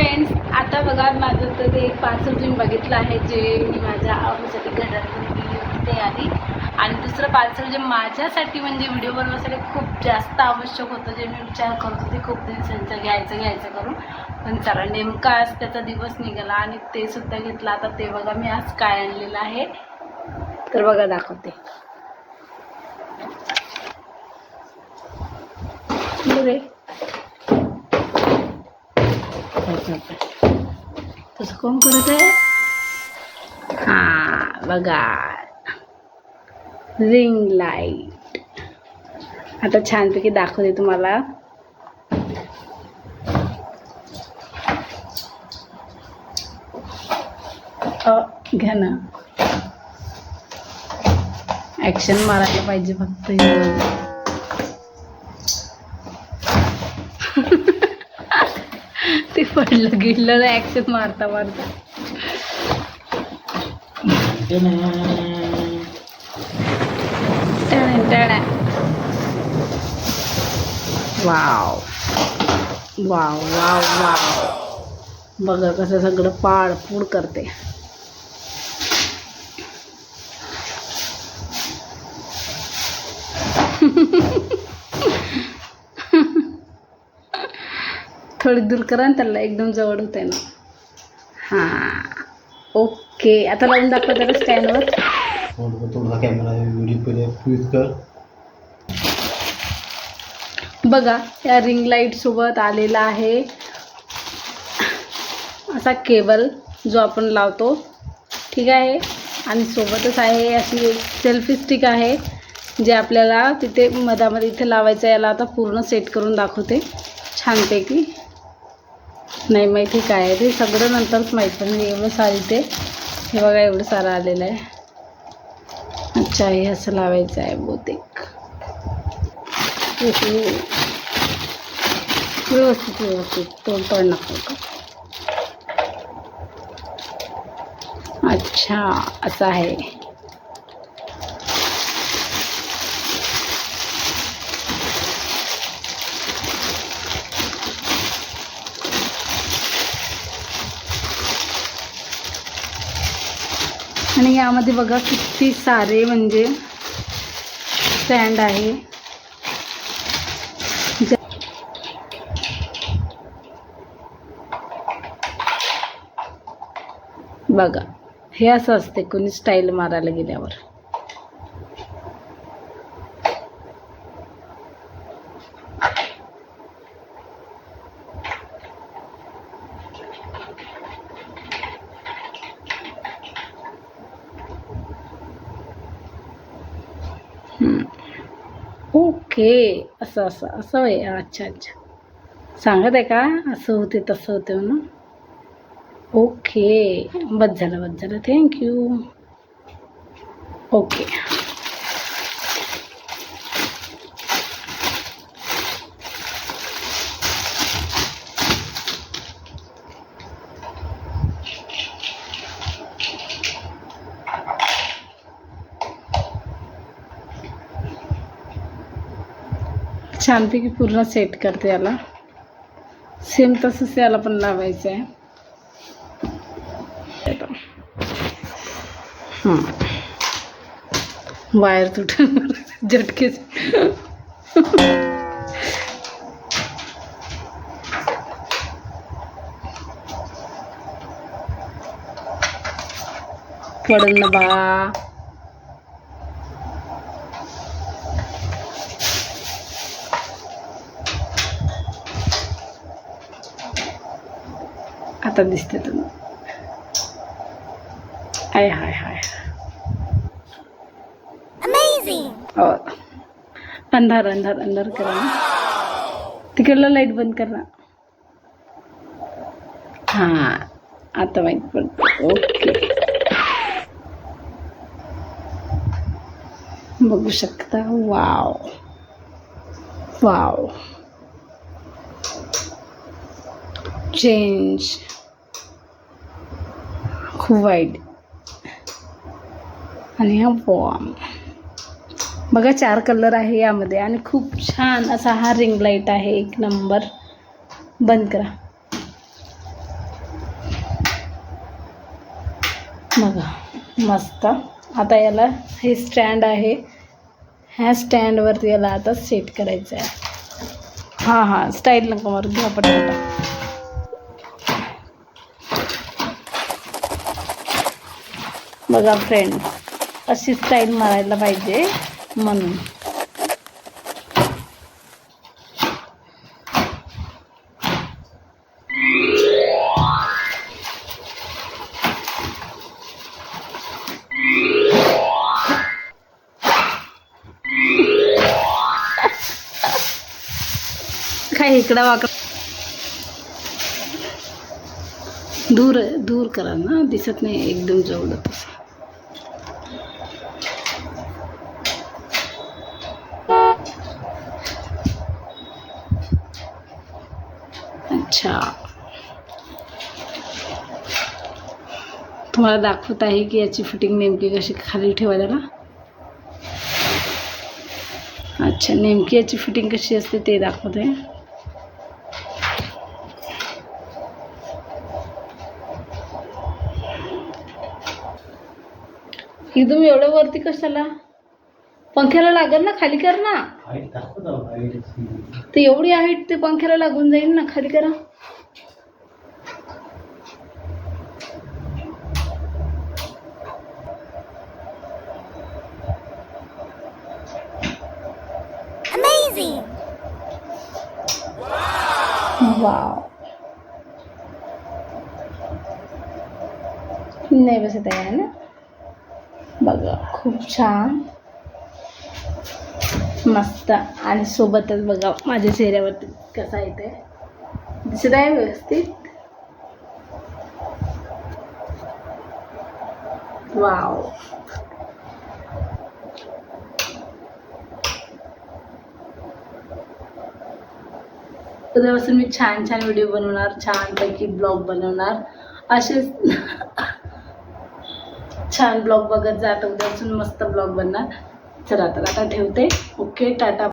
Friends आता बघा माझं तर ते पार्सल तुम्ही बघितलं आहे जे मी माझ्या आवडीसाठी घरातून दिली होती ते आधी. आणि दुसरं पार्सल जे माझ्यासाठी म्हणजे व्हिडिओ बनवण्यासाठी खूप जास्त आवश्यक होतं. जे मी विचार करत होते खूप दिवसांचं घ्यायचं घ्यायचं करून. पण चला नेमका आज त्याचा दिवस निघाला आणि ते सुद्धा घेतलं. आता ते बघा मी आज काय आणलेलं आहे. तर बघा दाखवते. बरे तसं कोण करत आहे? हा बघा. रिंग लाइट आता छानपैकी दाखवते तुम्हाला. घ्या ना. ॲक्शन मारायला पाहिजे फक्त. पडलं गिडलं ऍक्सेस मारता मारता. वाव. Wow wow wow. बघा कसं सगळं पाडपूड करते. थोडी दूर करा ना त्याला एकदम जवळ होत आहे ना हां ओके. आता लावून दाखव त्याला स्टँडवर. कॅमेरा व्हिडिओ कर. बघा या रिंग लाइट सोबत आलेला आहे. असा केबल जो आपण लावतो. ठीक आहे? आणि सोबतच आहे अशी एक सेल्फी स्टिक आहे जे आपल्याला तिथे मधामध्ये इथे लावायचं. याला आता पूर्ण सेट करून दाखवते. छानपैकी. नाही माहिती काय आहे ते. सगळं नंतरच माहीत पण एवढं सारं हे बघा एवढं सारं आलेलं आहे. अच्छा हे असं लावायचं आहे बहुतेक. व्यवस्थित व्यवस्थित. तोड तोड नको. का अच्छा असं आहे. आणि यामध्ये बघा किती सारे म्हणजे स्टँड आहे. बघा हे असं असते कोणी स्टाईल मारायला गेल्यावर. ओके असं असं असं होय अच्छा अच्छा. सांगत आहे का? असं होते तसं होते म्हणून? ओके. बस झालं बस झालं. Thank you okay. छानपैकी पूर्ण सेट करते याला. सेम तसंच याला पण लावायचं आहे हां वायर तुटून झटकेच. पडन ना बा. आता दिसते तुम्ही आय हाय हाय हो. अंधार अंधार अंधार करा तिकडलं लाइट बंद कर. हां आता माहीत पडतं ओके बघू शकता. वाव वाव चेंज खूप वाईट आणि हा बॉम बघा चार कलर आहे यामध्ये आणि खूप छान असा हा रिंग लाइट आहे. एक नंबर बंद करा. बघा मस्त. आता याला हे स्टँड आहे. ह्या स्टँडवरती याला आता सेट करायचं आहे हां हां. स्टाईल नका मार. घ्या पटापटा. बघा फ्रेंड अशी स्टाईल मारायला पाहिजे म्हणून. काय इकडं वाकडं? दूर दूर करा ना दिसत नाही एकदम जवळ तसं. अच्छा. तुम्हाला दाखवत आहे की याची फिटिंग नेमकी कशी खाली ठेवायला ना? अच्छा नेमकी याची फिटिंग कशी असते ते दाखवत आहे. एकदम एवढं वरती कशाला? पंख्याला लागल ना खाली कर ना. ते एवढी हाईट ते पंख्याला लागून जाईल ना खाली करा. वाव नाही बसत आहे ना. बघा खूप छान. मस्त. आणि सोबतच बघा माझ्या चेहऱ्यावरती कसा येते दिसत आहे व्यवस्थित. वाव. उद्यापासून मी छान छान व्हिडिओ बनवणार छानपैकी ब्लॉग बनवणार. असेच छान ब्लॉग बघत जात उद्यापासून मस्त ब्लॉग बनणार. चला तर आता ठेवते. Okay tata.